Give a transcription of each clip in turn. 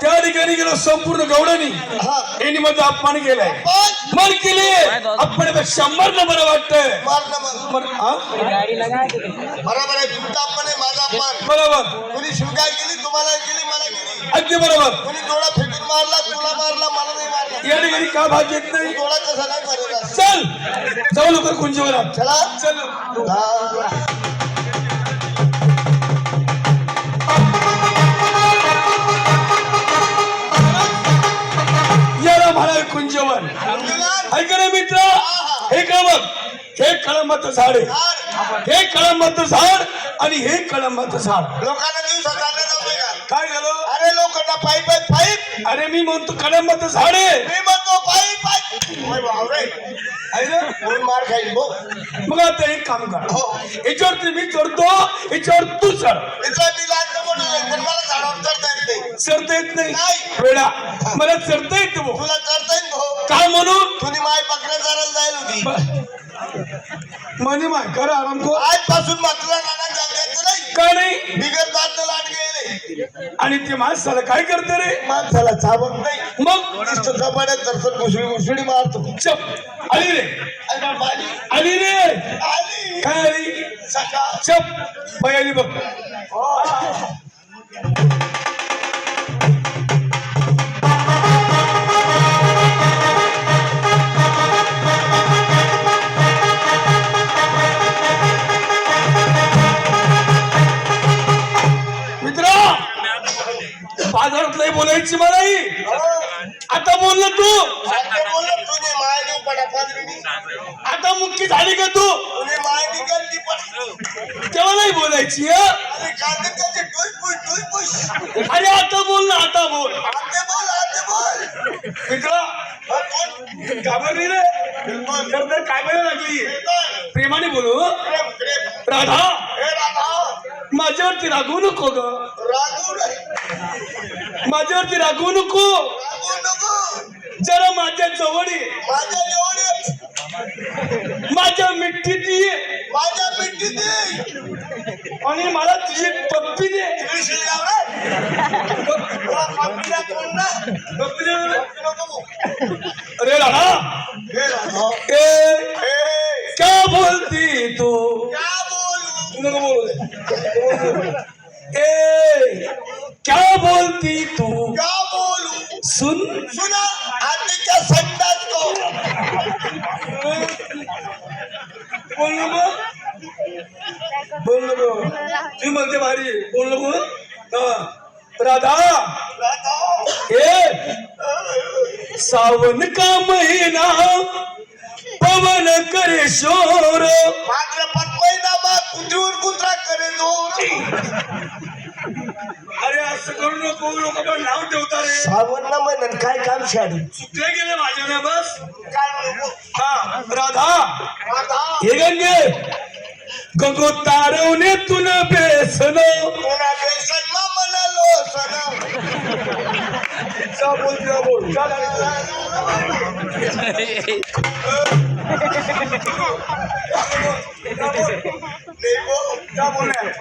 त्या ठिकाणी गेलो संपूर्ण गौडानी. हा. यांनी माझा अपमान केलाय. पण मर केले. बरं वाटतंय. मार ना मर हा? बरोबर आहे तुमचा अपमान आहे माझा अपमान. बरोबर. शिवगाय केली तुम्हाला केली मला केली अगदी बरोबर. कोणी डोळा फेकून मारला तुला मारला मला नाही मारला. या ठिकाणी का भाग येत नाही? डोळा कसा नाही मारला चल. जाऊ लवकर कुंजीवर चला. चल. कुंजवन ऐका ना मित्र हे बघ हे कळंबाचं झाड आहे. हे कळंबाचं झाड आणि हे कळंबाचं झाड लोकांना काय झालं? अरे लोकांना पाईप आहे पाईप. अरे मी म्हणतो कळंबाचं झाड आहे. मी म्हणतो ना? कोण मार खाईल मग आता एक काम कर. हो. याच्यावरती मी चढतो याच्यावर तू चढ. मला झाडावर चढता येत नाही. चढता येत नाही. वेळा मला चढता येत. तुला भाऊ काय म्हणून तुझी माय बकऱ्या चारायला जाईल होती. म्हणे माय करा आराम को आजपासून मात्र नाना जागायचं नाही. काय नाही? बिगर दात लाट गेले. आणि ते माणसाला काय करते रे? माणसाला चावत नाही. मग? नुसतं तरसत घुसळी घुसळी मारतो. चप. आली रे. आली. रे. आली. काय आली? सकाळ. चप. बाई आली बघ. बाजारात लय बोलायची मलाही. आता बोललं तू. नाही आता मुख्य झाली का तू? तेव्हा नाही बोलायची? अरे आता बोल ना आता बोल. आते बोल आते बोल. मित्रा कोण? घाबरली रे. तर काय बोलायला लागली? प्रेमाने बोलू? राधा. राधा. माझ्यावरती रागवू नको ग. रागू नाही माझ्यावरती रागवू नको. जरा माझ्या जवळ ये. माझ्या एवढे माझ्या मिठीत ये. माझ्या पिंडीत दे आणि मला तुझी पप्पी दे. पप्पी अरे राधा सुन आधीच्या संडास को बोल नको? बोल नको? ती म्हणते भारी. बोल नको? हा. राधा. ए सावन का महीना? पवन करे शोर. मात्र पटवायला बा कुत्रीवर कुत्रा करे जोर. लोक पण नाव ठेवता रे? सावन्न महिन्यात काय काम शाडू? चुकले गेले माझ्या ना बस? काय? नको हा राधा. राधा. हे गंगे गंगो तारवणे तुन बेसन कोणा बेसन मा म्हणालो सना जा बोल जा बोल. नाही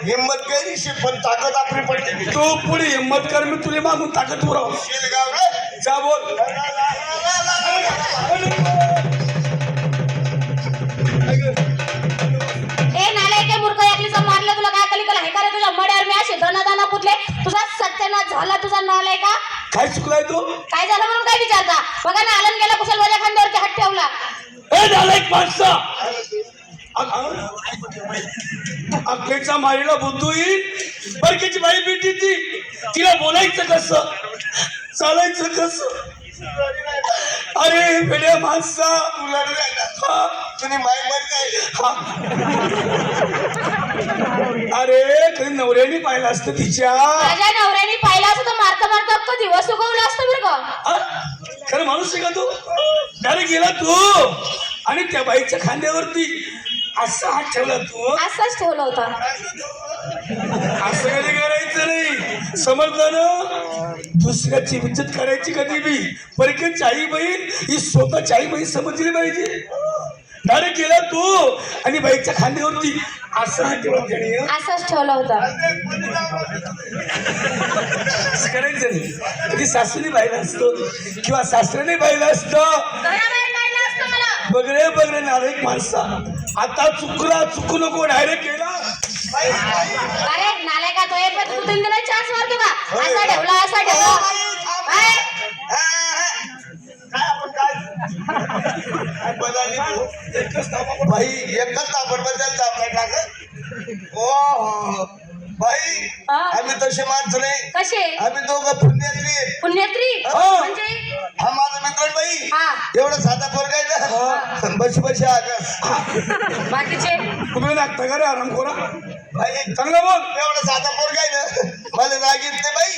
हिम्मत करीशी पण ताकद आपली पडते तू पुढे हिंमत कर मी तुला मागून ताकद पुरव शिलगाव रे. जा बोल. ए नालायक मूर्ख मारलं तुला काय कली हे करे तुझ्या मड्यावर मी असे दाना दाना पुतले? तुझा सत्यानाश झाला तुझा काय चुकलाय तू? काय झालं म्हणून काय विचारता? बघा ना आलन गेला कुशल माझ्या खांद्यावरती हात ठेवला. ए नालायक माणसा! अखेरचा मारीला बुद्धू येईल. बरकेची बाई भेटी ती. तिला बोलायचं कसं? चालायचं कसं? अरे वेड्या माणसा. तुम्ही माय मर काय. अरे कधी नवऱ्याने पाहिलं असतं तिच्या? माझ्या नवऱ्याने पाहिला असं तर मारता मारता अख्खं दिवस उगवलं असतं बरं का? खरं माणूस आहे का तू? अरे गेला तू. आणि त्या बाईच्या खांद्यावरती असा हात ठेवला तू? असंच ठेवलं होतं. असं कधी करायचं नाही. समजलं ना? दुसऱ्याची इज्जत करायची कधी बी. परकेची आई बहीण ही स्वतःची आई बहीण समजली पाहिजे. डायरेक्ट गेला तू आणि बाईच्या खांद्यावरती. असं आठवण त्याने हं? असंच ठेवलं होतं. असं करायचं नाही. कधी सासूने पाहिलं असतं किंवा सासऱ्याने पाहिलं असतं. बगरे बगरे नालायक माणसा. आता चुकला चुकू नको डायरेक्ट केला अरे नालाय का तो एक पण तू तीन दिवस चान्स मारतो का? असा ठेवला असा ठेवला. काय? काय आपण काय? काय बदलली तू? एकच तापा- बाई एकच तापड बदल तापलाय का ग? ओ हो. बाई हा. आम्ही तसे माणसं नाही. कसे? आम्ही दोघं पुण्यातली आहे. पुण्यत्री हो. म्हणजे? हा माझा मित्र आहे बाई हा. एवढा साधा पोरगा आहे ना. बशी बशी आगस बाकीचे? तुम्ही लागता का रे आराम खोरा? बाई चांगला बोल. एवढा साधा पोरगा आहे ना. मला राग येत नाही बाई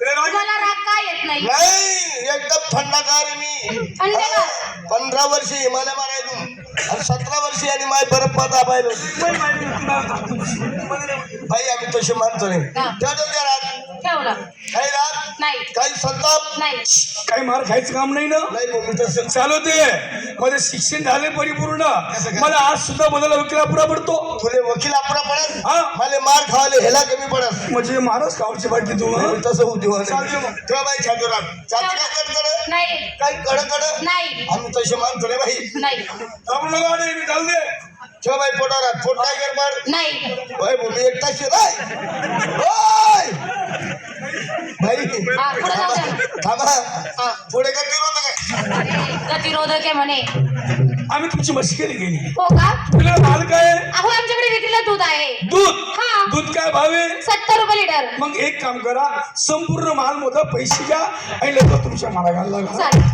रे राग- तुम्हाला राग का येत नाही? नाही एकदम थंडगार आहे मी. थंडगार? हा, पंधरा वर्ष हिमालय मारायलो. आणि सतरा वर्षी आणि माय बरफ पाता पाहिलो बाई, बाई, तुला- बाई आम्ही तसे मानतो नाही. हा. त्या डोक्या रात ठेवलं नाही. काही संताप? नाही. काही मार खायचं काम नाही ना? नाही मग मी तसं चालवते माझे शिक्षण झाले परिपूर्ण. काय? मला आज सुद्धा बदल वकिला पुरा पडतो. तुले वकील आपला पडत हा. मला मार खावाले हेला कमी पडत म्हणजे मारच खावची वाटते तू हं? मी तसं चालते मग. तेव्हा बाई चालते कड कड नाही. काही कड कड नाही. आम्ही तसे मानतो रे बाई नाही. थांबू नका रे, मी बाई पोट काय कर मार. नाही. बाई भूमी एकटाच राय! बाई हा, पुढे जाऊ द्या. थांबा. पुढे काय होतं काय अरे, गतिरोधक आहे म्हणे. आम्ही तुमची मस्करी केली हो का? तुला माल काय? अहो आमच्याकडे विक्रीला दूध आहे. दूध? हा. दूध काय भावे सत्तर रुपये लिटर. मग एक काम करा संपूर्ण माल मोजा पैसे घ्या आणि लोक तुमच्या माला घालला घाला. चालेल.